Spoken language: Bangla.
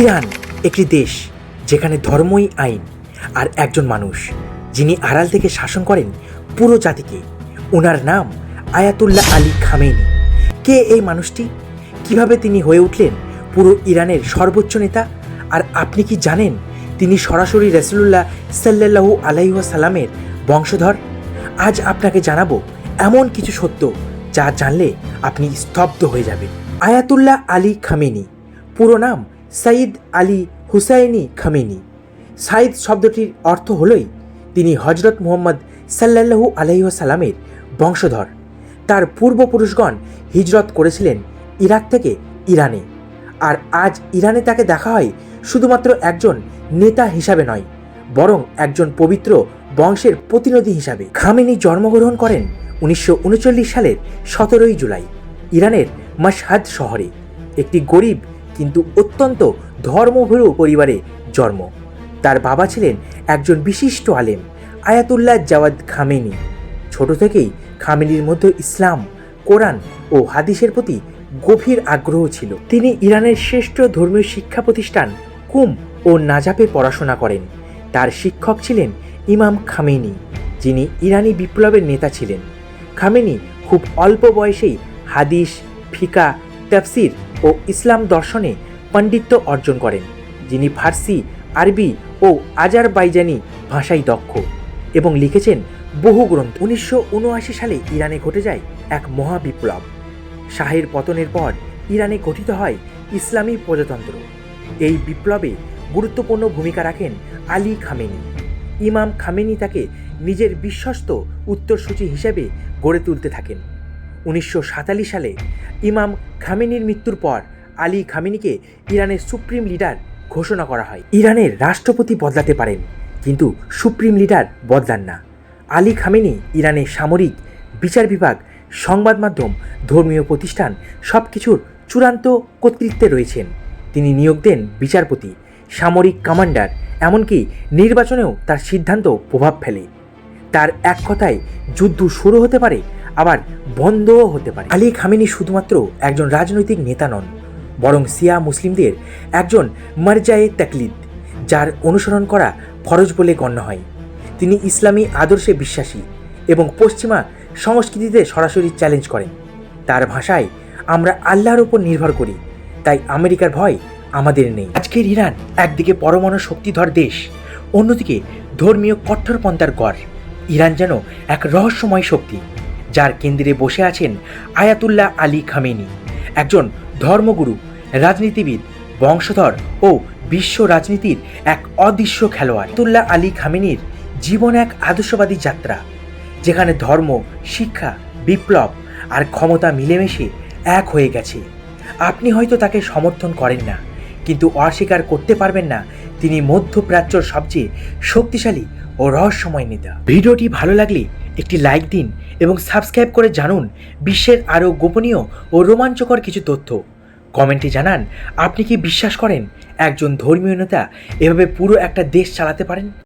ইরান একটি দেশ যেখানে ধর্মই আইন আর একজন মানুষ, যিনি আড়াল থেকে শাসন করেন পুরো জাতিকে। ওনার নাম আয়াতুল্লাহ আলী খামেনি কে এই মানুষটি? কীভাবে তিনি হয়ে উঠলেন পুরো ইরানের সর্বোচ্চ নেতা? আর আপনি কি জানেন তিনি সরাসরি রসুল্লাহ সাল্লাহু আলাইসাল্লামের বংশধর? আজ আপনাকে জানাব এমন কিছু সত্য যা জানলে আপনি স্তব্ধ হয়ে যাবেন। আয়াতুল্লাহ আলী খামেনি পুরো নাম Sayyid Ali Hosseini Khamenei. Sayyid শব্দটির অর্থ হলই তিনি হজরত মুহম্মদ সাল্লাল্লাহু আলাইসাল্লামের বংশধর। তার পূর্বপুরুষগণ হিজরত করেছিলেন ইরাক থেকে ইরানে। আর আজ ইরানে তাকে দেখা হয় শুধুমাত্র একজন নেতা হিসাবে নয়, বরং একজন পবিত্র বংশের প্রতিনিধি হিসাবে। খামেনি জন্মগ্রহণ করেন উনিশশো উনচল্লিশ সালের সতেরোই জুলাই, ইরানের মাসহাদ শহরে। একটি গরিব কিন্তু অত্যন্ত ধর্মভীরু পরিবারে জন্ম। তার বাবা ছিলেন একজন বিশিষ্ট আলেম, আয়াতুল্লাহ জাওয়াদ খামেনি। ছোট থেকেই খামেনির মধ্যে ইসলাম, কোরআন ও হাদিসের প্রতি গভীর আগ্রহ ছিল। তিনি ইরানের শ্রেষ্ঠ ধর্মীয় শিক্ষা প্রতিষ্ঠান কুম ও নাজাপে পড়াশোনা করেন। তার শিক্ষক ছিলেন ইমাম খামেনি, যিনি ইরানি বিপ্লবের নেতা ছিলেন। খামেনি খুব অল্প বয়সেই হাদিস, ফিকা, তাফসির ও ইসলাম দর্শনে পাণ্ডিত্য অর্জন করেন, যিনি ফার্সি, আরবি ও আজারবাইজানি ভাষায় দক্ষ এবং লিখেছেন বহু গ্রন্থ। উনিশশো উনআশি সালে ইরানে ঘটে যায় এক মহাবিপ্লব। শাহের পতনের পর ইরানে গঠিত হয় ইসলামী প্রজাতন্ত্র। এই বিপ্লবে গুরুত্বপূর্ণ ভূমিকা রাখেন আলী খামেনি। ইমাম খামেনি তাকে নিজের বিশ্বস্ত উত্তরসূচি হিসেবে গড়ে তুলতে থাকেন। উনিশশো সালে ইমাম খামেনির মৃত্যুর পর আলী খামেনিকে ইরানের সুপ্রিম লিডার ঘোষণা করা হয়। ইরানের রাষ্ট্রপতি বদলাতে পারেন, কিন্তু সুপ্রিম লিডার বদলান না। আলী খামেনি ইরানের সামরিক বিচার বিভাগ, সংবাদ মাধ্যম, ধর্মীয় প্রতিষ্ঠান সব কিছুর চূড়ান্ত কর্তৃত্বে রয়েছেন। তিনি নিয়োগ দেন বিচারপতি, সামরিক কমান্ডার, এমনকি নির্বাচনেও তার সিদ্ধান্ত প্রভাব ফেলে। তার এক কথায়, যুদ্ধ শুরু হতে পারে আবার বন্ধও হতে পারে। আলী খামেনি শুধুমাত্র একজন রাজনৈতিক নেতা নন, বরং সিয়া মুসলিমদের একজন মার্জায়ে তাকলিদ, যার অনুসরণ করা ফরজ বলে গণ্য হয়। তিনি ইসলামী আদর্শে বিশ্বাসী এবং পশ্চিমা সংস্কৃতিতে সরাসরি চ্যালেঞ্জ করেন। তার ভাষায় আমরা আল্লাহর উপর নির্ভর করি, তাই আমেরিকার ভয় আমাদের নেই। আজকের ইরান একদিকে পরমাণু শক্তিধর দেশ, অন্যদিকে ধর্মীয় কট্টরপন্থার গড়। ইরান যেন এক রহস্যময় শক্তি। যার কেন্দ্রে বসে আছেন আয়াতুল্লাহ আলী খামেনি। একজন ধর্মগুরু, রাজনীতিবিদ, বংশধর ও বিশ্ব রাজনীতির এক অদৃশ্য খেলোয়াড়। আয়াতুল্লাহ আলী খামেনির জীবন এক আদর্শবাদী যাত্রা, যেখানে ধর্ম, শিক্ষা, বিপ্লব আর ক্ষমতা মিলেমিশে এক হয়ে গেছে। আপনি হয়তো তাকে সমর্থন করেন না, কিন্তু অস্বীকার করতে পারবেন না তিনি মধ্যপ্রাচ্যর সবচেয়ে শক্তিশালী ও রহস্যময় নেতা। ভিডিওটি ভালো লাগলে একটি লাইক দিন এবং সাবস্ক্রাইব করে জানুন বিশ্বের আরও গোপনীয় ও রোমাঞ্চকর কিছু তথ্য। কমেন্টে জানান, আপনি কি বিশ্বাস করেন একজন ধর্মীয় নেতা এভাবে পুরো একটা দেশ চালাতে পারেন?